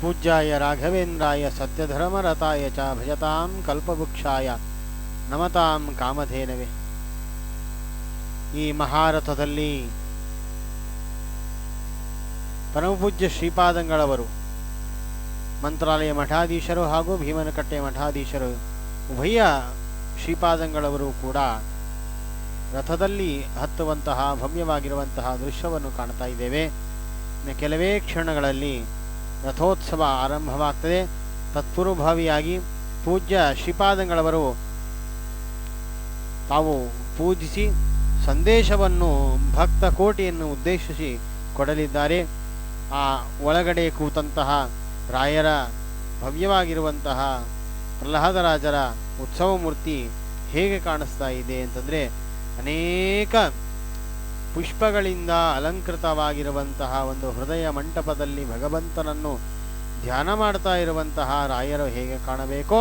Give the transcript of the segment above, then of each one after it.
ಪೂಜ್ಯಾಯ ರಾಘವೇಂದ್ರಾಯ ಸತ್ಯಧರ್ಮರತಾಯ ಚ ಭಜತಾಂ ಕಲ್ಪವೃಕ್ಷಾಯ ನಮತಾಂ ಕಾಮಧೇನವೆ. ಈ ಮಹಾರಥದಲ್ಲಿ ಪರಮಪೂಜ್ಯ ಶ್ರೀಪಾದಂಗಳವರು, ಮಂತ್ರಾಲಯ ಮಠಾಧೀಶರು ಹಾಗೂ ಭೀಮನಕಟ್ಟೆ ಮಠಾಧೀಶರು, ಉಭಯ ಶ್ರೀಪಾದಂಗಳವರು ಕೂಡ ರಥದಲ್ಲಿ ಹತ್ತುವಂತಹ ಭವ್ಯವಾಗಿರುವಂತಹ ದೃಶ್ಯವನ್ನು ಕಾಣ್ತಾ ಇದ್ದೇವೆ. ಕೆಲವೇ ಕ್ಷಣಗಳಲ್ಲಿ ರಥೋತ್ಸವ ಆರಂಭವಾಗ್ತದೆ. ತತ್ಪೂರ್ವಭಾವಿಯಾಗಿ ಪೂಜ್ಯ ಶ್ರೀಪಾದಂಗಳವರು ತಾವು ಪೂಜಿಸಿ ಸಂದೇಶವನ್ನು ಭಕ್ತ ಕೋಟಿಯನ್ನು ಉದ್ದೇಶಿಸಿ ಕೊಡಲಿದ್ದಾರೆ. ಆ ಒಳಗಡೆ ಕೂತಂತಹ ರಾಯರ ಭವ್ಯವಾಗಿರುವಂತಹ ಪ್ರಹ್ಲಾದರಾಜರ ಉತ್ಸವ ಮೂರ್ತಿ ಹೇಗೆ ಕಾಣಿಸ್ತಾ ಇದೆ ಅಂತಂದರೆ ಅನೇಕ ಪುಷ್ಪಗಳಿಂದ ಅಲಂಕೃತವಾಗಿರುವಂತಹ ಒಂದು ಹೃದಯ ಮಂಟಪದಲ್ಲಿ ಭಗವಂತನನ್ನು ಧ್ಯಾನ ಮಾಡ್ತಾ ಇರುವಂತಹ ರಾಯರು ಹೇಗೆ ಕಾಣಬೇಕೋ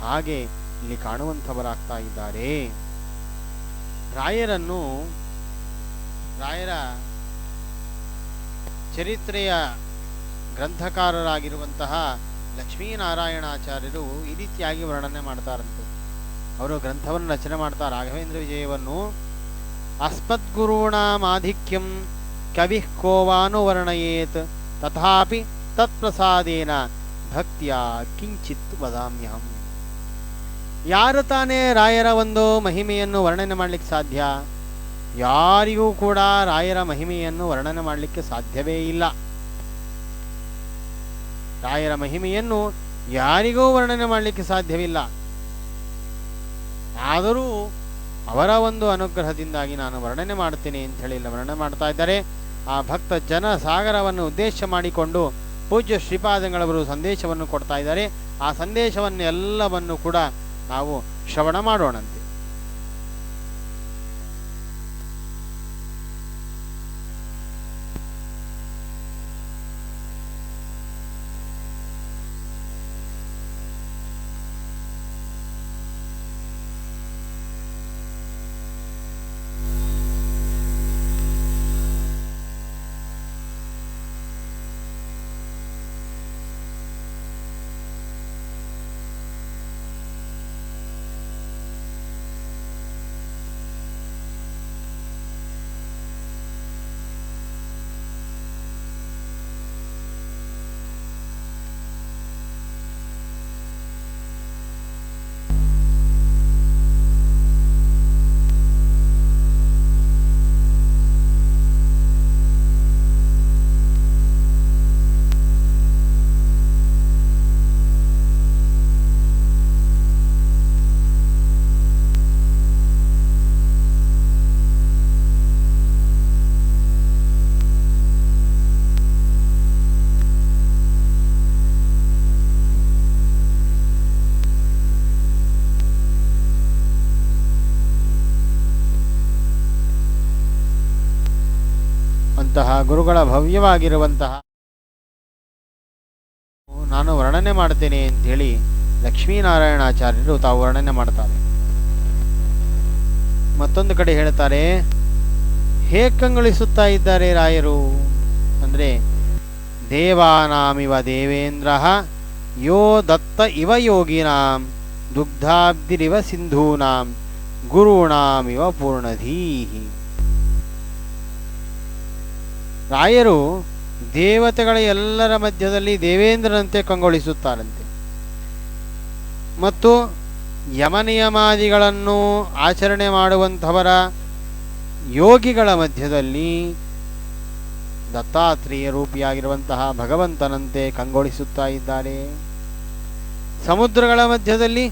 ಹಾಗೆ ಇಲ್ಲಿ ಕಾಣುವಂಥವರಾಗ್ತಾ ಇದ್ದಾರೆ. ರಾಯರನ್ನು ರಾಯರ ಚರಿತ್ರೆಯ ಗ್ರಂಥಕಾರರಾಗಿರುವಂತಹ ಲಕ್ಷ್ಮೀನಾರಾಯಣಾಚಾರ್ಯರು ಈ ರೀತಿಯಾಗಿ ವರ್ಣನೆ ಮಾಡ್ತಾರಂತೆ. ಅವರು ಗ್ರಂಥವನ್ನು ರಚನೆ ಮಾಡ್ತಾ ರಾಘವೇಂದ್ರ ವಿಜಯವನ್ನು ಅಸ್ಮದ್ಗುರುಣಾಮಾಧಿಕ್ಯಂ ಕವಿ ಕೋವಾನುವರ್ಣಯೇತ್ ತಥಾಪಿ ತತ್ಪ್ರಸಾದೇನ ಭಕ್ತಿಯ ಕಿಂಚಿತ್ ವದಾಮ್ಯಹಂ ಯಾರು ತಾನೇ ರಾಯರ ಒಂದು ಮಹಿಮೆಯನ್ನು ವರ್ಣನೆ ಮಾಡಲಿಕ್ಕೆ ಸಾಧ್ಯ? ಯಾರಿಗೂ ಕೂಡ ರಾಯರ ಮಹಿಮೆಯನ್ನು ವರ್ಣನೆ ಮಾಡಲಿಕ್ಕೆ ಸಾಧ್ಯವೇ ಇಲ್ಲ. ರಾಯರ ಮಹಿಮೆಯನ್ನು ಯಾರಿಗೂ ವರ್ಣನೆ ಮಾಡಲಿಕ್ಕೆ ಸಾಧ್ಯವಿಲ್ಲ. ಆದರೂ ಅವರ ಒಂದು ಅನುಗ್ರಹದಿಂದಾಗಿ ನಾನು ವರ್ಣನೆ ಮಾಡ್ತೀನಿ ಅಂತ ಹೇಳಿ ಇಲ್ಲಿ ವರ್ಣನೆ ಮಾಡ್ತಾ ಇದ್ದಾರೆ. ಆ ಭಕ್ತ ಜನ ಸಾಗರವನ್ನು ಉದ್ದೇಶ ಮಾಡಿಕೊಂಡು ಪೂಜ್ಯ ಶ್ರೀಪಾದಂಗಳವರು ಸಂದೇಶವನ್ನು ಕೊಡ್ತಾ ಇದ್ದಾರೆ. ಆ ಸಂದೇಶವನ್ನು ಎಲ್ಲವನ್ನು ಕೂಡ ನಾವು ಶ್ರವಣ ಮಾಡೋಣಂತೆ. ಅಂತಹ ಗುರುಗಳ ಭವ್ಯವಾಗಿರುವಂತಹ ನಾನು ವರ್ಣನೆ ಮಾಡ್ತೇನೆ ಅಂತೇಳಿ ಲಕ್ಷ್ಮೀನಾರಾಯಣಾಚಾರ್ಯರು ತಾವು ವರ್ಣನೆ ಮಾಡ್ತಾರೆ. ಮತ್ತೊಂದು ಕಡೆ ಹೇಳ್ತಾರೆ, ಹೇ ಕಂಗೊಳಿಸುತ್ತಾ ಇದ್ದಾರೆ ರಾಯರು. ಅಂದರೆ, ದೇವಾನಾಮಿವ ದೇವೇಂದ್ರ, ಯೋ ದತ್ತ ಇವ ಯೋಗಿನಾಂ, ದುಗ್ಧಾಬ್ದಿರಿವ ಸಿಂಧೂನಾಂ, ಗುರುಣಾಮಿವ ಪೂರ್ಣಧೀಹಿ. ರಾಯರು ದೇವತೆಗಳ ಎಲ್ಲರ ಮಧ್ಯದಲ್ಲಿ ದೇವೇಂದ್ರನಂತೆ ಕಂಗೊಳಿಸುತ್ತಾರಂತೆ. ಮತ್ತು ಯಮನಿಯಮಾದಿಗಳನ್ನು ಆಚರಣೆ ಮಾಡುವಂಥವರ ಯೋಗಿಗಳ ಮಧ್ಯದಲ್ಲಿ ದತ್ತಾತ್ರೇಯ ರೂಪಿಯಾಗಿರುವಂತಹ ಭಗವಂತನಂತೆ ಕಂಗೊಳಿಸುತ್ತಾ ಇದ್ದಾರೆ. ಸಮುದ್ರಗಳ ಮಧ್ಯದಲ್ಲಿ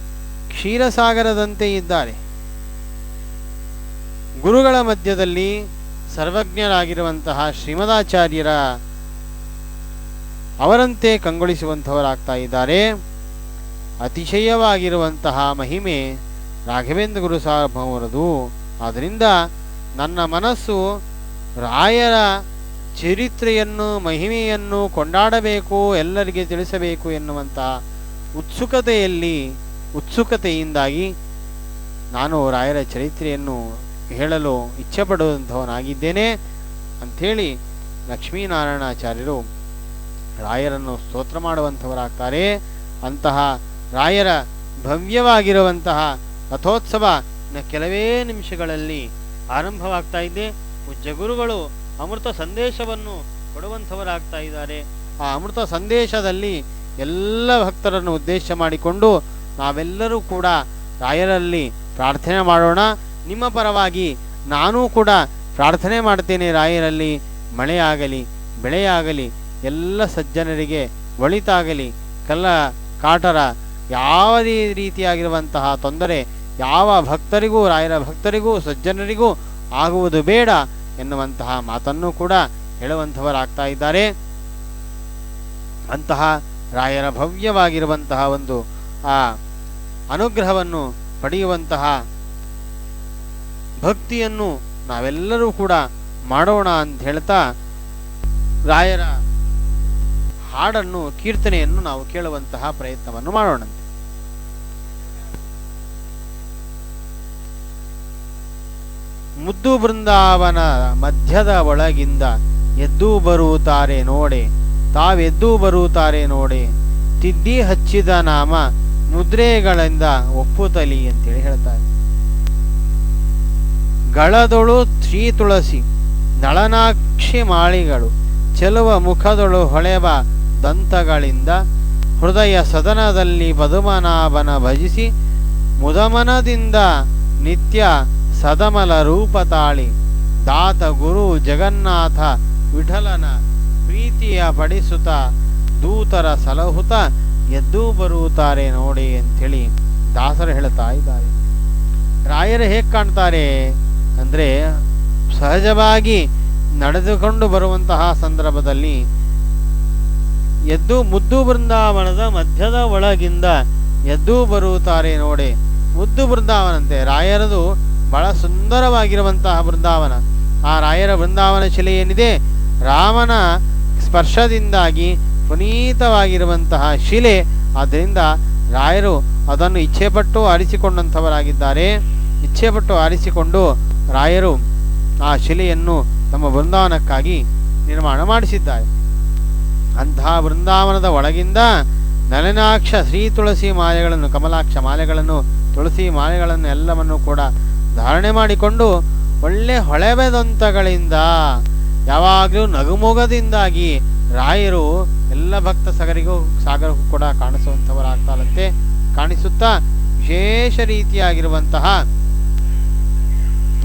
ಕ್ಷೀರಸಾಗರದಂತೆ ಇದ್ದಾರೆ. ಗುರುಗಳ ಮಧ್ಯದಲ್ಲಿ ಸರ್ವಜ್ಞರಾಗಿರುವಂತಹ ಶ್ರೀಮದಾಚಾರ್ಯರ ಅವರಂತೆ ಕಂಗೊಳಿಸುವಂಥವರಾಗ್ತಾ ಇದ್ದಾರೆ ಅತಿಶಯವಾಗಿರುವಂತಹ ಮಹಿಮೆ ರಾಘವೇಂದ್ರ ಗುರು ಸಾರ್ವಭೌಮರದು ಆದ್ದರಿಂದ ನನ್ನ ಮನಸ್ಸು ರಾಯರ ಚರಿತ್ರೆಯನ್ನು, ಮಹಿಮೆಯನ್ನು ಕೊಂಡಾಡಬೇಕು, ಎಲ್ಲರಿಗೆ ತಿಳಿಸಬೇಕು ಎನ್ನುವಂತಹ ಉತ್ಸುಕತೆಯಲ್ಲಿ, ಉತ್ಸುಕತೆಯಿಂದಾಗಿ ನಾನು ರಾಯರ ಚರಿತ್ರೆಯನ್ನು ಹೇಳಲು ಇಚ್ಛೆ ಪಡುವಂಥವನಾಗಿದ್ದೇನೆ ಅಂಥೇಳಿ ಲಕ್ಷ್ಮೀನಾರಾಯಣಾಚಾರ್ಯರು ರಾಯರನ್ನು ಸ್ತೋತ್ರ ಮಾಡುವಂಥವರಾಗ್ತಾರೆ. ಅಂತಹ ರಾಯರ ಭವ್ಯವಾಗಿರುವಂತಹ ರಥೋತ್ಸವ ಕೆಲವೇ ನಿಮಿಷಗಳಲ್ಲಿ ಆರಂಭವಾಗ್ತಾ ಇದೆ. ಗುರುಗಳು ಅಮೃತ ಸಂದೇಶವನ್ನು ಕೊಡುವಂಥವರಾಗ್ತಾ ಇದ್ದಾರೆ. ಆ ಅಮೃತ ಸಂದೇಶದಲ್ಲಿ ಎಲ್ಲ ಭಕ್ತರನ್ನು ಉದ್ದೇಶ ಮಾಡಿಕೊಂಡು ನಾವೆಲ್ಲರೂ ಕೂಡ ರಾಯರಲ್ಲಿ ಪ್ರಾರ್ಥನೆ ಮಾಡೋಣ. ನಿಮ್ಮ ಪರವಾಗಿ ನಾನೂ ಕೂಡ ಪ್ರಾರ್ಥನೆ ಮಾಡ್ತೇನೆ ರಾಯರಲ್ಲಿ ಮಳೆಯಾಗಲಿ, ಬೆಳೆಯಾಗಲಿ, ಎಲ್ಲ ಸಜ್ಜನರಿಗೆ ಒಳಿತಾಗಲಿ. ಕಲ್ಲ, ಕಾಟರ ಯಾವುದೇ ರೀತಿಯಾಗಿರುವಂತಹ ತೊಂದರೆ ಯಾವ ಭಕ್ತರಿಗೂ, ರಾಯರ ಭಕ್ತರಿಗೂ, ಸಜ್ಜನರಿಗೂ ಆಗುವುದು ಬೇಡ ಎನ್ನುವಂತಹ ಮಾತನ್ನು ಕೂಡ ಹೇಳುವಂಥವರಾಗ್ತಾ ಇದ್ದಾರೆ. ಅಂತಹ ರಾಯರ ಭವ್ಯವಾಗಿರುವಂತಹ ಒಂದು, ಆ, ಅನುಗ್ರಹವನ್ನು ಪಡೆಯುವಂತಹ ಭಕ್ತಿಯನ್ನು ನಾವೆಲ್ಲರೂ ಕೂಡ ಮಾಡೋಣ ಅಂತ ಹೇಳ್ತಾ ರಾಯರ ಹಾಡನ್ನು, ಕೀರ್ತನೆಯನ್ನು ನಾವು ಕೇಳುವಂತಹ ಪ್ರಯತ್ನವನ್ನು ಮಾಡೋಣಂತೆ ಮುದ್ದು ಬೃಂದಾವನ ಮಧ್ಯದ ಒಳಗಿಂದ ಎದ್ದು ಬರುತ್ತಾರೆ ನೋಡೆ, ತಾವೆದ್ದು ಬರುತ್ತಾರೆ ನೋಡೆ, ತಿದ್ದಿ ಹಚ್ಚಿದ ನಾಮ ಮುದ್ರೆಗಳಿಂದ ಒಪ್ಪುತ್ತಲಿ ಅಂತೇಳಿ ಹೇಳ್ತಾರೆ. ಗಳದೊಳು ಶ್ರೀ ತುಳಸಿ ನಳನಾಕ್ಷಿ ಮಾಳಿಗಳು, ಚೆಲುವ ಮುಖದೊಳು ಹೊಳೆವ ದಂತಗಳಿಂದ ಹೃದಯ ಸದನದಲ್ಲಿ ಪದುಮನಾಭನ ಭಜಿಸಿ, ಮುದಮನದಿಂದ ನಿತ್ಯ ಸದಮಲ ರೂಪ ತಾಳಿ, ದಾತ ಗುರು ಜಗನ್ನಾಥ ವಿಠಲನ ಪ್ರೀತಿಯ ಪಡಿಸುತ್ತ ದೂತರ ಸಲಹುತ ಎದ್ದು ಬರುತ್ತಾರೆ ನೋಡಿ ಅಂಥೇಳಿ ದಾಸರು ಹೇಳ್ತಾ ಇದ್ದಾರೆ. ರಾಯರು ಹೇಗೆ ಕಾಣ್ತಾರೆ? ಅಂದರೆ ಸಹಜವಾಗಿ ನಡೆದುಕೊಂಡು ಬರುವಂತಹ ಸಂದರ್ಭದಲ್ಲಿ ಎದ್ದು ಮುದ್ದು ಬೃಂದಾವನದ ಮಧ್ಯದ ಒಳಗಿಂದ ಎದ್ದು ಬರುತ್ತಾರೆ ನೋಡಿ. ಮುದ್ದು ಬೃಂದಾವನಂತೆ ರಾಯರದು ಬಹಳ ಸುಂದರವಾಗಿರುವಂತಹ ಬೃಂದಾವನ. ಆ ರಾಯರ ಬೃಂದಾವನ ಶಿಲೆ ಏನಿದೆ? ರಾಮನ ಸ್ಪರ್ಶದಿಂದಾಗಿ ಪುನೀತವಾಗಿರುವಂತಹ ಶಿಲೆ. ಆದ್ದರಿಂದ ರಾಯರು ಅದನ್ನು ಇಚ್ಛೆಪಟ್ಟು ಆರಿಸಿಕೊಂಡಂಥವರಾಗಿದ್ದಾರೆ. ಇಚ್ಛೆಪಟ್ಟು ಆರಿಸಿಕೊಂಡು ರಾಯರು ಆ ಶಿಲೆಯನ್ನು ತಮ್ಮ ಬೃಂದಾವನಕ್ಕಾಗಿ ನಿರ್ಮಾಣ ಮಾಡಿಸಿದ್ದಾರೆ. ಅಂತಹ ಬೃಂದಾವನದ ಒಳಗಿಂದ ನಲನಾಕ್ಷ, ಶ್ರೀ ತುಳಸಿ ಮಾಲೆಗಳನ್ನು, ಕಮಲಾಕ್ಷ ಮಾಲೆಗಳನ್ನು, ತುಳಸಿ ಮಾಲೆಗಳನ್ನು ಎಲ್ಲವನ್ನು ಕೂಡ ಧಾರಣೆ ಮಾಡಿಕೊಂಡು ಒಳ್ಳೆ ಹೊಳೆಬೆದಂತಗಳಿಂದ, ಯಾವಾಗಲೂ ನಗುಮೊಗದಿಂದಾಗಿ ರಾಯರು ಎಲ್ಲ ಭಕ್ತ ಸಗರಿಗೂ, ಸಾಗರಕ್ಕೂ ಕೂಡ ಕಾಣಿಸುವಂಥವರಾಗ್ತಾರಂತೆ ಕಾಣಿಸುತ್ತಾ ವಿಶೇಷ ರೀತಿಯಾಗಿರುವಂತಹ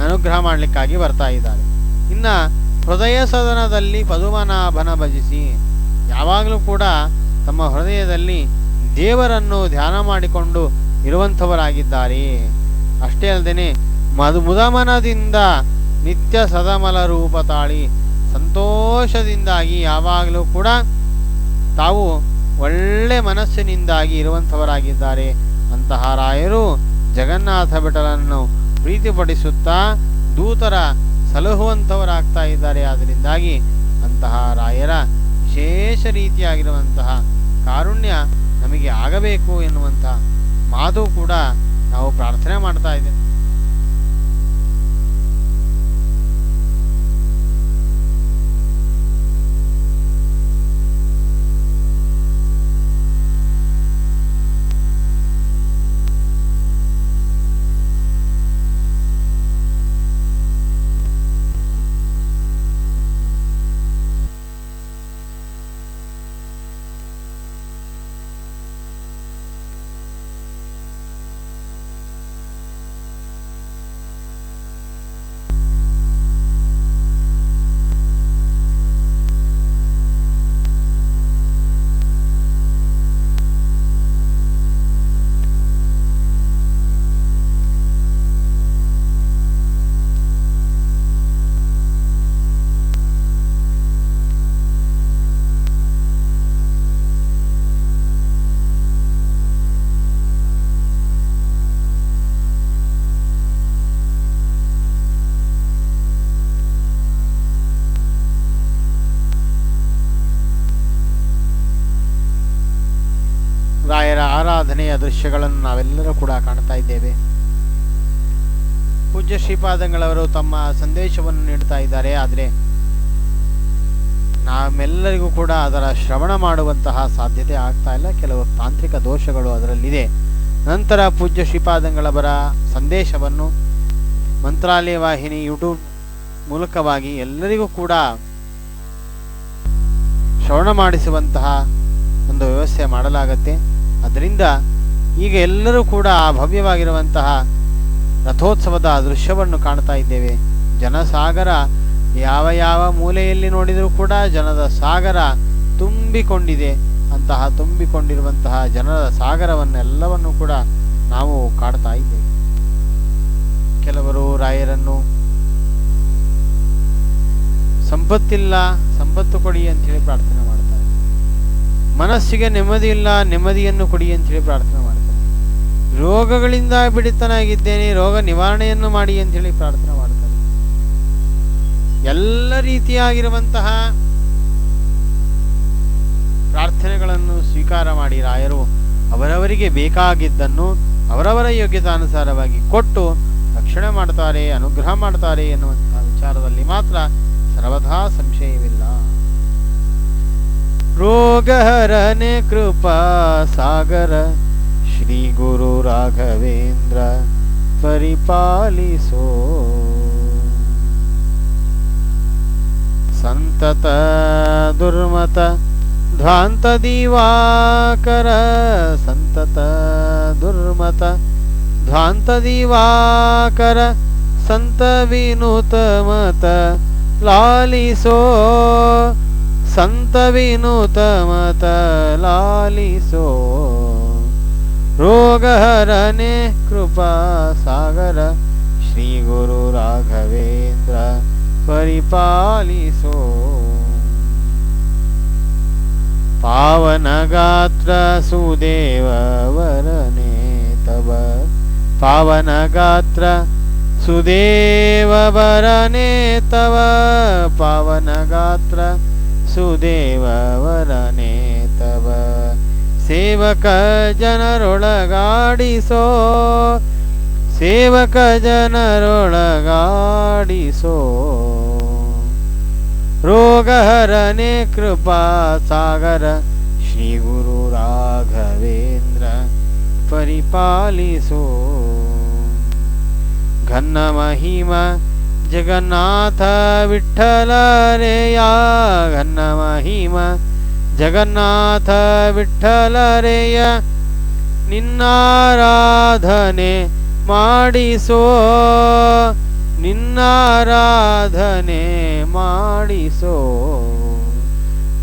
ಅನುಗ್ರಹ ಮಾಡಲಿಕ್ಕಾಗಿ ಬರ್ತಾ ಇದ್ದಾರೆ. ಇನ್ನ ಹೃದಯ ಸದನದಲ್ಲಿ ಪದುಮನಾಭನ ಭಜಿಸಿ, ಯಾವಾಗಲೂ ಕೂಡ ತಮ್ಮ ಹೃದಯದಲ್ಲಿ ದೇವರನ್ನು ಧ್ಯಾನ ಮಾಡಿಕೊಂಡು ಇರುವಂಥವರಾಗಿದ್ದಾರೆ. ಅಷ್ಟೇ ಅಲ್ಲದೆ ಮದು ಮುದಮನದಿಂದ ನಿತ್ಯ ಸದಮಲ ರೂಪ ತಾಳಿ ಸಂತೋಷದಿಂದಾಗಿ ಯಾವಾಗಲೂ ಕೂಡ ತಾವು ಒಳ್ಳೆ ಮನಸ್ಸಿನಿಂದಾಗಿ ಇರುವಂಥವರಾಗಿದ್ದಾರೆ. ಅಂತಹ ರಾಯರು ಜಗನ್ನಾಥ ಬಿಟಲನ್ನು ಪ್ರೀತಿಪಡಿಸುತ್ತಾ ದೂತರ ಸಲಹುವಂಥವರಾಗ್ತಾ ಇದ್ದಾರೆ. ಆದ್ದರಿಂದಾಗಿ ಅಂತಹ ರಾಯರ ವಿಶೇಷ ರೀತಿಯಾಗಿರುವಂತಹ ಕಾರುಣ್ಯ ನಮಗೆ ಆಗಬೇಕು ಎನ್ನುವಂಥ ಮಾತು ಕೂಡ ನಾವು ಪ್ರಾರ್ಥನೆ ಮಾಡ್ತಾ ಇದ್ದೇವೆ. ದೃಶ್ಯಗಳನ್ನು ನಾವೆಲ್ಲರೂ ಕೂಡ ಕಾಣ್ತಾ ಇದ್ದೇವೆ. ಪೂಜ್ಯ ಶ್ರೀಪಾದಂಗಳವರು ತಮ್ಮ ಸಂದೇಶವನ್ನು ನೀಡ್ತಾ ಇದ್ದಾರೆ. ಆದರೆ ನಾವೆಲ್ಲರಿಗೂ ಕೂಡ ಅದರ ಶ್ರವಣ ಮಾಡುವಂತಹ ಸಾಧ್ಯತೆ ಆಗ್ತಾ ಇಲ್ಲ. ಕೆಲವು ತಾಂತ್ರಿಕ ದೋಷಗಳು ಅದರಲ್ಲಿದೆ. ನಂತರ ಪೂಜ್ಯ ಶ್ರೀಪಾದಂಗಳವರ ಸಂದೇಶವನ್ನು ಮಂತ್ರಾಲಯ ವಾಹಿನಿ ಯೂಟ್ಯೂಬ್ ಮೂಲಕವಾಗಿ ಎಲ್ಲರಿಗೂ ಕೂಡ ಶ್ರವಣ ಮಾಡಿಸುವಂತಹ ಒಂದು ವ್ಯವಸ್ಥೆ ಮಾಡಲಾಗತ್ತೆ. ಅದರಿಂದ ಈಗ ಎಲ್ಲರೂ ಕೂಡ ಆ ಭವ್ಯವಾಗಿರುವಂತಹ ರಥೋತ್ಸವದ ದೃಶ್ಯವನ್ನು ಕಾಣ್ತಾ ಇದ್ದೇವೆ. ಜನಸಾಗರ ಯಾವ ಯಾವ ಮೂಲೆಯಲ್ಲಿ ನೋಡಿದರೂ ಕೂಡ ಜನದ ಸಾಗರ ತುಂಬಿಕೊಂಡಿದೆ. ಅಂತಹ ತುಂಬಿಕೊಂಡಿರುವಂತಹ ಜನರ ಸಾಗರವನ್ನೆಲ್ಲವನ್ನು ಕೂಡ ನಾವು ಕಾಡ್ತಾ ಇದ್ದೇವೆ. ಕೆಲವರು ರಾಯರನ್ನು ಸಂಪತ್ತಿಲ್ಲ, ಸಂಪತ್ತು ಕೊಡಿ ಅಂತ ಹೇಳಿ ಪ್ರಾರ್ಥನೆ ಮಾಡ್ತಾರೆ. ಮನಸ್ಸಿಗೆ ನೆಮ್ಮದಿ ಇಲ್ಲ, ನೆಮ್ಮದಿಯನ್ನು ಕೊಡಿ ಅಂತ ಹೇಳಿ ಪ್ರಾರ್ಥನೆ ಮಾಡ್ತಾರೆ. ರೋಗಗಳಿಂದ ಬಿಡಿತನಾಗಿದ್ದೇನೆ ರೋಗ ನಿವಾರಣೆಯನ್ನು ಮಾಡಿ ಅಂತ ಹೇಳಿ ಪ್ರಾರ್ಥನೆ ಮಾಡ್ತಾರೆ. ಎಲ್ಲ ರೀತಿಯಾಗಿರುವಂತಹ ಪ್ರಾರ್ಥನೆಗಳನ್ನು ಸ್ವೀಕಾರ ಮಾಡಿ ರಾಯರು ಅವರವರಿಗೆ ಬೇಕಾಗಿದ್ದನ್ನು ಅವರವರ ಯೋಗ್ಯತಾನುಸಾರವಾಗಿ ಕೊಟ್ಟು ರಕ್ಷಣೆ ಮಾಡ್ತಾರೆ ಅನುಗ್ರಹ ಮಾಡ್ತಾರೆ ಎನ್ನುವಂತಹ ವಿಚಾರದಲ್ಲಿ ಮಾತ್ರ ಸರ್ವಥಾ ಸಂಶಯವಿಲ್ಲ. ರೋಗಹರನೆ ಕೃಪಾ ಸಾಗರ ಶ್ರೀ ಗುರು ರಾಘವೇಂದ್ರ ಪರಿಪಾಲಿಸೋ. ಸಂತತ ದುರ್ಮತ ಧ್ವಾಂತ ದಿವಾಕರ ಸಂತತ ದುರ್ಮತ ಧ್ವಾಂತ ದಿವಾಕರ ಸಂತ ವಿನುತ ಮತ ಲಾಲಿಸೋ. ಸಂತ ವಿನುತ ಮತ ಲಾಲಿಸೋ. ರೋಗಹರನೆ ಕೃಪಾ ಸಾಗರ ಶ್ರೀ ಗುರು ರಾಘವೇಂದ್ರ ಪರಿಪಾಲಿಸೋ. ಪಾವನ ಗಾತ್ರ ಸುದೇವವರನೆ ತವ. ಪಾವನ ಸೇವಕ ಜನರೊಳಗಾಡಿಸೋ ಸೇವಕ ಜನರೊಳಗಾಡಿಸೋ. ರೋಗಹರನೆ ಕೃಪಾ ಸಾಗರ, ಶ್ರೀ ಗುರು ರಾಘವೇಂದ್ರ ಪರಿಪಾಲಿಸೋ. ಘನ್ನ ಮಹಿಮ ಜಗನ್ನಾಥ ವಿಠ್ಠಲರೆಯ ಘನ್ನ ಮಹಿಮ ಜಗನ್ನಾಥ ವಿಠಲರೆಯ ನಿನ್ನಾರಾಧನೆ ಮಾಡಿಸೋ ನಿನ್ನಾರಾಧನೆ ಮಾಡಿಸೋ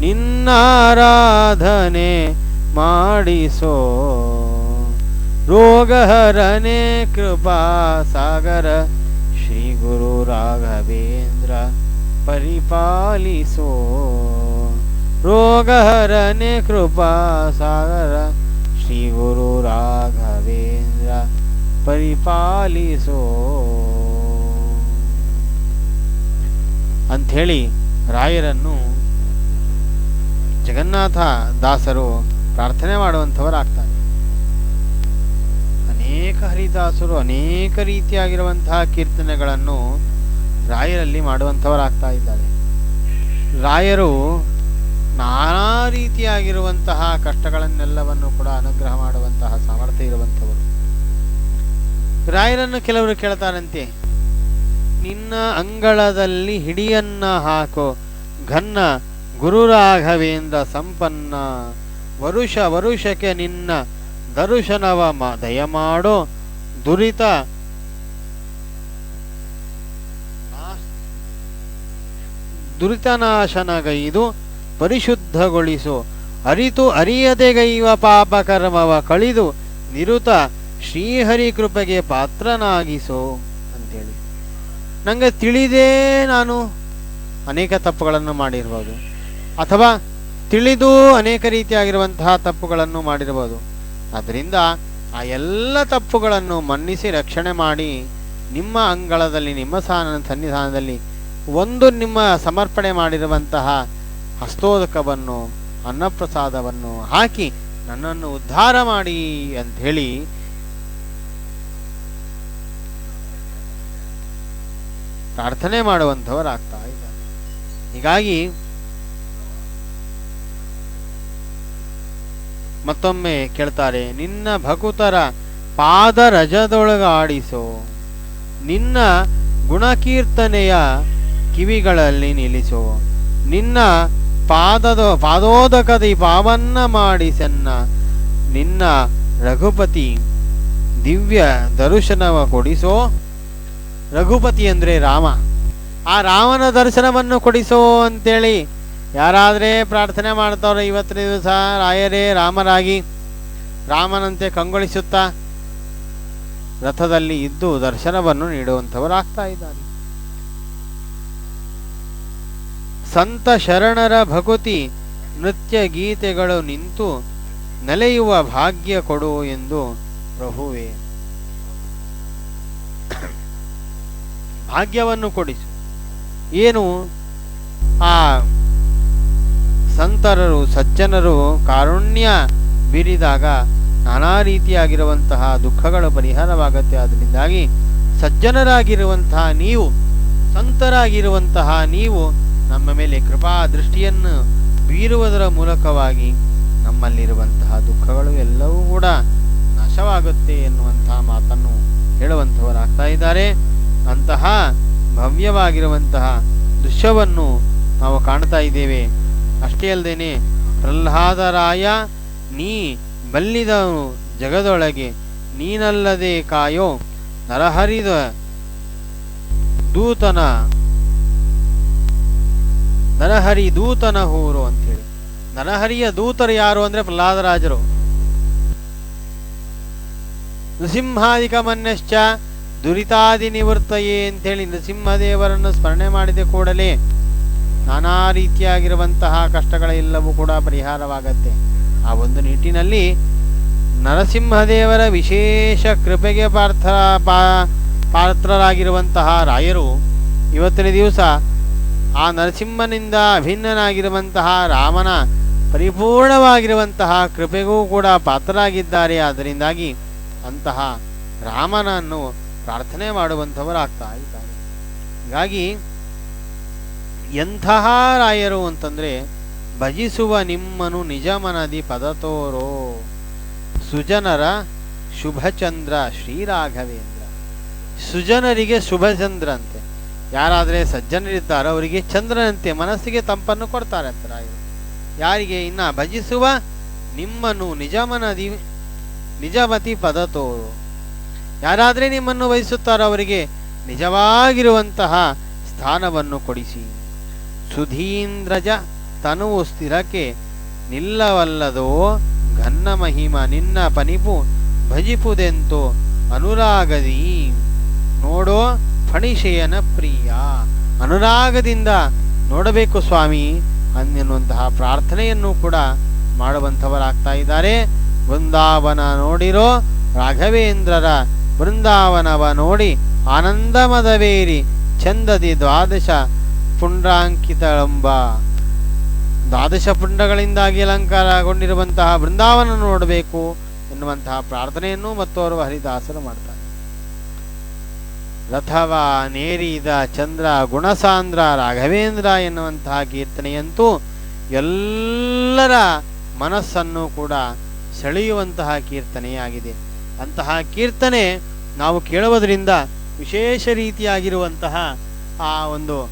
ನಿನ್ನಾರಾಧನೆ ಮಾಡಿಸೋ. ರೋಗಹರನೆ ಕೃಪಾ ಸಾಗರ, ಶ್ರೀ ಗುರು ರಾಘವೇಂದ್ರ ಪರಿಪಾಲಿಸೋ. ರೋಗಹರನೆ ಕೃಪಾ ಸಾಗರ ಶ್ರೀ ಗುರು ರಾಘವೇಂದ್ರ ಪರಿಪಾಲಿಸೋ ಅಂಥೇಳಿ ರಾಯರನ್ನು ಜಗನ್ನಾಥ ದಾಸರು ಪ್ರಾರ್ಥನೆ ಮಾಡುವಂಥವರಾಗ್ತಾರೆ. ಅನೇಕ ಹರಿದಾಸರು, ಅನೇಕ ರೀತಿಯಾಗಿರುವಂತಹ ಕೀರ್ತನೆಗಳನ್ನು ರಾಯರಲ್ಲಿ ಮಾಡುವಂಥವರಾಗ್ತಾ ಇದ್ದಾರೆ. ರಾಯರು ನಾನಾ ರೀತಿಯಾಗಿರುವಂತಹ ಕಷ್ಟಗಳನ್ನೆಲ್ಲವನ್ನು ಕೂಡ ಅನುಗ್ರಹ ಮಾಡುವಂತಹ ಸಾಮರ್ಥ್ಯ ಇರುವಂಥವರು. ರಾಯರನ್ನು ಕೆಲವರು ಕೇಳ್ತಾರಂತೆ, ನಿನ್ನ ಅಂಗಳದಲ್ಲಿ ಹಿಡಿಯನ್ನ ಹಾಕೋ ಘನ್ನ ಗುರುರಾಘವೇಂದ್ರ ಸಂಪನ್ನ. ವರುಷ ವರುಷಕ್ಕೆ ನಿನ್ನ ದರ್ಶನವ ಮ, ದಯಮಾಡೋ ದುರಿತ ದುರಿತನಾಶನಗೈದು ಪರಿಶುದ್ಧಗೊಳಿಸು. ಅರಿತು ಅರಿಯದೆಗೈವ ಪಾಪ ಕರ್ಮವ ಕಳಿದು ನಿರುತ ಶ್ರೀಹರಿ ಕೃಪೆಗೆ ಪಾತ್ರನಾಗಿಸೋ ಅಂತೇಳಿ. ನನಗೆ ತಿಳಿದೇ ನಾನು ಅನೇಕ ತಪ್ಪುಗಳನ್ನು ಮಾಡಿರ್ಬೋದು. ಅಥವಾ ತಿಳಿದು ಅನೇಕ ರೀತಿಯಾಗಿರುವಂತಹ ತಪ್ಪುಗಳನ್ನು ಮಾಡಿರ್ಬೋದು. ಅದರಿಂದ ಆ ಎಲ್ಲ ತಪ್ಪುಗಳನ್ನು ಮನ್ನಿಸಿ ರಕ್ಷಣೆ ಮಾಡಿ ನಿಮ್ಮ ಅಂಗಳದಲ್ಲಿ, ನಿಮ್ಮ ಸಾನ ಸನ್ನಿಧಾನದಲ್ಲಿ ಒಂದು ನಿಮ್ಮ ಸಮರ್ಪಣೆ ಮಾಡಿರುವಂತಹ ಹಸ್ತೋದಕವನ್ನು, ಅನ್ನಪ್ರಸಾದವನ್ನು ಹಾಕಿ ನನ್ನನ್ನು ಉದ್ಧಾರ ಮಾಡಿ ಅಂಥೇಳಿ ಪ್ರಾರ್ಥನೆ ಮಾಡುವಂಥವರಾಗ್ತಾ ಇದ್ದಾರೆ. ಹೀಗಾಗಿ ಮತ್ತೊಮ್ಮೆ ಕೇಳ್ತಾರೆ, ನಿನ್ನ ಭಕುತರ ಪಾದ ರಜದೊಳಗಾಡಿಸೋ ನಿನ್ನ ಗುಣಕೀರ್ತನೆಯ ಕಿವಿಗಳಲ್ಲಿ ನಿಲ್ಲಿಸೋ. ನಿನ್ನ ಪಾದದ ಪಾದೋದಕದಿ ಪಾವನ್ನ ಮಾಡಿಸನ್ನ ನಿನ್ನ ರಘುಪತಿ ದಿವ್ಯ ದರ್ಶನವ ಕೊಡಿಸೋ. ರಘುಪತಿ ಅಂದ್ರೆ ರಾಮ. ಆ ರಾಮನ ದರ್ಶನವನ್ನು ಕೊಡಿಸೋ ಅಂತೇಳಿ ಯಾರಾದರೆ ಪ್ರಾರ್ಥನೆ ಮಾಡ್ತಾವ್ರೆ ಇವತ್ತಿನ ದಿವಸ ರಾಯರೇ ರಾಮರಾಗಿ ರಾಮನಂತೆ ಕಂಗೊಳಿಸುತ್ತಾ ರಥದಲ್ಲಿ ಇದ್ದು ದರ್ಶನವನ್ನು ನೀಡುವಂಥವರಾಗ್ತಾ ಇದ್ದಾರೆ. ಸಂತ ಶರಣರ ಭಕುತಿ ನೃತ್ಯ ಗೀತೆಗಳು ನಿಂತು ನೆಲೆಯುವ ಭಾಗ್ಯ ಕೊಡು ಎಂದು ಪ್ರಭುವೆ. ಭಾಗ್ಯವನ್ನು ಕೊಡಿಸು. ಏನು? ಆ ಸಂತರರು, ಸಜ್ಜನರು ಕಾರುಣ್ಯ ಬೀರಿದಾಗ ನಾನಾ ರೀತಿಯಾಗಿರುವಂತಹ ದುಃಖಗಳು ಪರಿಹಾರವಾಗುತ್ತೆ. ಅದರಿಂದಾಗಿ ಸಜ್ಜನರಾಗಿರುವಂತಹ ನೀವು, ಸಂತರಾಗಿರುವಂತಹ ನೀವು ನಮ್ಮ ಮೇಲೆ ಕೃಪಾ ದೃಷ್ಟಿಯನ್ನು ಬೀರುವುದರ ಮೂಲಕವಾಗಿ ನಮ್ಮಲ್ಲಿರುವಂತಹ ದುಃಖಗಳು ಎಲ್ಲವೂ ಕೂಡ ನಾಶವಾಗುತ್ತೆ ಎನ್ನುವಂತಹ ಮಾತನ್ನು ಹೇಳುವಂಥವರಾಗ್ತಾ ಇದ್ದಾರೆ. ಅಂತಹ ಭವ್ಯವಾಗಿರುವಂತಹ ದೃಶ್ಯವನ್ನು ನಾವು ಕಾಣ್ತಾ ಇದ್ದೇವೆ. ಅಷ್ಟೇ ಅಲ್ಲದೇನೆ ಪ್ರಹ್ಲಾದರಾಯ, ನೀ ಬಲ್ಲಿದವನು ಜಗದೊಳಗೆ, ನೀನಲ್ಲದೆ ಕಾಯೋ ನರಹರಿದ ದೂತನ ನರಹರಿ ದೂತನ ಹೂರು ಅಂತೇಳಿ ನರಹರಿಯ ದೂತರು ಯಾರು ಅಂದ್ರೆ ಪ್ರಹ್ಲಾದರಾಜರು. ನೃಸಿಂಹಾದಿಕ ಮನ್ಯಶ್ಚ ದುರಿತಾದಿ ನಿವೃತ್ತಯೇ ಅಂತೇಳಿ ನೃಸಿಂಹದೇವರನ್ನು ಸ್ಮರಣೆ ಮಾಡಿದ ಕೂಡಲೇ ನಾನಾ ರೀತಿಯಾಗಿರುವಂತಹ ಕಷ್ಟಗಳೆಲ್ಲವೂ ಕೂಡ ಪರಿಹಾರವಾಗತ್ತೆ. ಆ ಒಂದು ನಿಟ್ಟಿನಲ್ಲಿ ನರಸಿಂಹದೇವರ ವಿಶೇಷ ಕೃಪೆಗೆ ಪಾತ್ರ ಪಾತ್ರರಾಗಿರುವಂತಹ ರಾಯರು ಇವತ್ತಿನ ದಿವಸ ಆ ನರಸಿಂಹನಿಂದ ಅಭಿನ್ನನಾಗಿರುವಂತಹ ರಾಮನ ಪರಿಪೂರ್ಣವಾಗಿರುವಂತಹ ಕೃಪೆಗೂ ಕೂಡ ಪಾತ್ರರಾಗಿದ್ದಾರೆ. ಅದರಿಂದಾಗಿ ಅಂತಹ ರಾಮನನ್ನು ಪ್ರಾರ್ಥನೆ ಮಾಡುವಂಥವರಾಗ್ತಾ ಇದ್ದಾರೆ. ಹೀಗಾಗಿ ಎಂತಹ ರಾಯರು ಅಂತಂದ್ರೆ, ಭಜಿಸುವ ನಿಮ್ಮನು ನಿಜಮನದಿ ಪದತೋರೋ, ಸುಜನರ ಶುಭಚಂದ್ರ ಶ್ರೀರಾಘವೇಂದ್ರ. ಸುಜನರಿಗೆ ಶುಭಚಂದ್ರ ಅಂತೆ. ಯಾರಾದರೆ ಸಜ್ಜನರಿದ್ದಾರೋ ಅವರಿಗೆ ಚಂದ್ರನಂತೆ ಮನಸ್ಸಿಗೆ ತಂಪನ್ನು ಕೊಡ್ತಾರೆ ಅಂತ ರಾಯರು. ಯಾರಿಗೆ ಇನ್ನ ಭಜಿಸುವ ನಿಮ್ಮನ್ನು ನಿಜಮನದಿ, ನಿಜಮತಿ ಪದ ತೋರು. ಯಾರಾದರೆ ನಿಮ್ಮನ್ನು ವಹಿಸುತ್ತಾರೋ ಅವರಿಗೆ ನಿಜವಾಗಿರುವಂತಹ ಸ್ಥಾನವನ್ನು ಕೊಡಿಸಿ. ಸುಧೀಂದ್ರಜ ತನುವು ಸ್ಥಿರಕ್ಕೆ ನಿಲ್ಲವಲ್ಲದೋ ಘನ್ನ ಮಹಿಮ ನಿನ್ನ ಪನಿಪು ಭಜಿಪುದೆಂತೋ ಅನುರಾಗದಿ. ನೋಡೋ ಫಣಿಶಯನ ಪ್ರಿಯ. ಅನುರಾಗದಿಂದ ನೋಡಬೇಕು ಸ್ವಾಮಿ ಅನ್ನುವಂತಹ ಪ್ರಾರ್ಥನೆಯನ್ನು ಕೂಡ ಮಾಡುವಂಥವರಾಗ್ತಾ ಇದ್ದಾರೆ. ಬೃಂದಾವನ ನೋಡಿರೋ ರಾಘವೇಂದ್ರರ ಬೃಂದಾವನವ ನೋಡಿ ಆನಂದ ಮದವೇರಿ ಚಂದದಿ ದ್ವಾದಶ ಪುಂಡ್ರಾಂಕಿತಳೆಂಬ ದ್ವಾದಶ ಪುಂಡಗಳಿಂದಾಗಿ ಅಲಂಕಾರಗೊಂಡಿರುವಂತಹ ಬೃಂದಾವನ ನೋಡಬೇಕು ಎನ್ನುವಂತಹ ಪ್ರಾರ್ಥನೆಯನ್ನು ಮತ್ತೋರ್ವ ಹರಿದಾಸರು ಮಾಡ್ತಾರೆ. ರಥವ ನೇರಿದ ಚಂದ್ರ ಗುಣಸಾಂದ್ರ ರಾಘವೇಂದ್ರ ಎನ್ನುವಂತಹ ಕೀರ್ತನೆಯಂತೂ ಎಲ್ಲರ ಮನಸ್ಸನ್ನು ಕೂಡ ಸೆಳೆಯುವಂತಹ ಕೀರ್ತನೆಯಾಗಿದೆ. ಅಂತಹ ಕೀರ್ತನೆ ನಾವು ಕೇಳುವುದರಿಂದ ವಿಶೇಷ ರೀತಿಯಾಗಿರುವಂತಹ ಆ ಒಂದು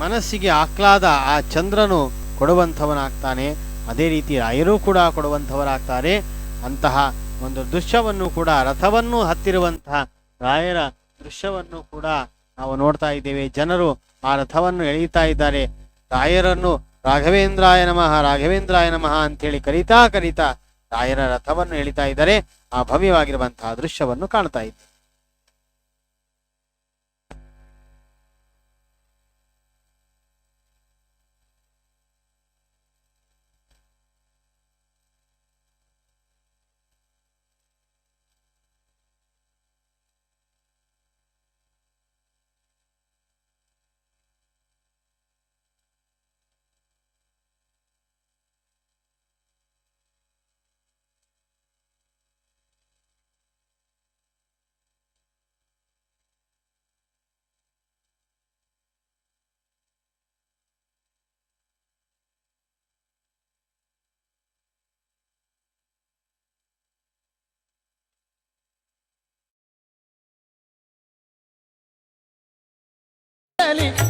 ಮನಸ್ಸಿಗೆ ಆಹ್ಲಾದ ಆ ಚಂದ್ರನು ಕೊಡುವಂಥವನಾಗ್ತಾನೆ. ಅದೇ ರೀತಿ ರಾಯರೂ ಕೂಡ ಕೊಡುವಂಥವರಾಗ್ತಾರೆ. ಅಂತಹ ಒಂದು ದೃಶ್ಯವನ್ನು ಕೂಡ, ರಥವನ್ನು ಹತ್ತಿರುವಂತಹ ರಾಯರ ದೃಶ್ಯವನ್ನು ಕೂಡ ನಾವು ನೋಡ್ತಾ ಇದ್ದೇವೆ. ಜನರು ಆ ರಥವನ್ನು ಎಳೆಯುತ್ತಾ ಇದ್ದಾರೆ. ರಾಯರನ್ನು ರಾಘವೇಂದ್ರಾಯ ನಮಃ ರಾಘವೇಂದ್ರಾಯ ನಮಃ ಅಂತೇಳಿ ಕರೀತಾ ಕರೀತಾ ರಾಯರ ರಥವನ್ನು ಎಳಿತಾ ಇದ್ದಾರೆ. ಆ ಭವ್ಯವಾಗಿರುವಂತಹ ದೃಶ್ಯವನ್ನು ಕಾಣ್ತಾ ಇದ್ದಾರೆ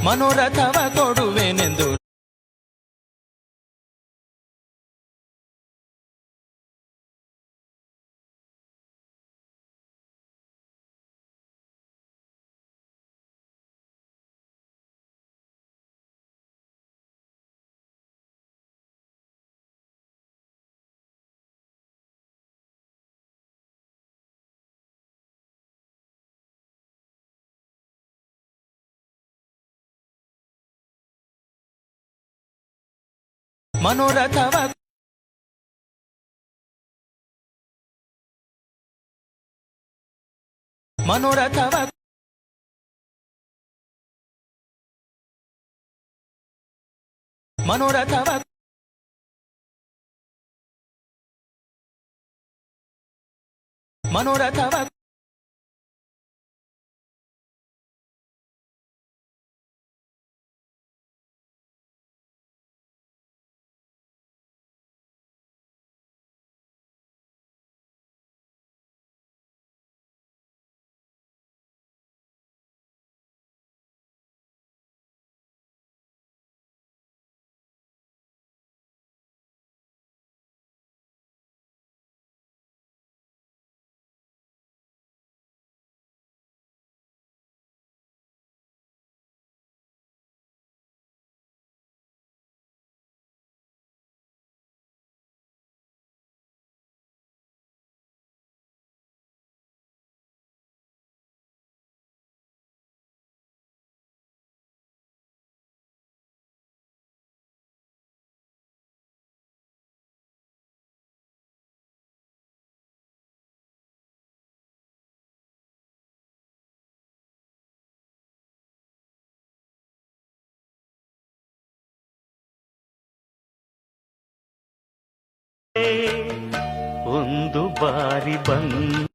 ಮನೋರಥವ ಕೊಡುವೆನೆಂದು ಮನೋರಥವ ಮನೋರಥವ ಮನೋರಥವ ಮನೋರಥವ ಒಂದು ಬಾರಿ ಬಂದವ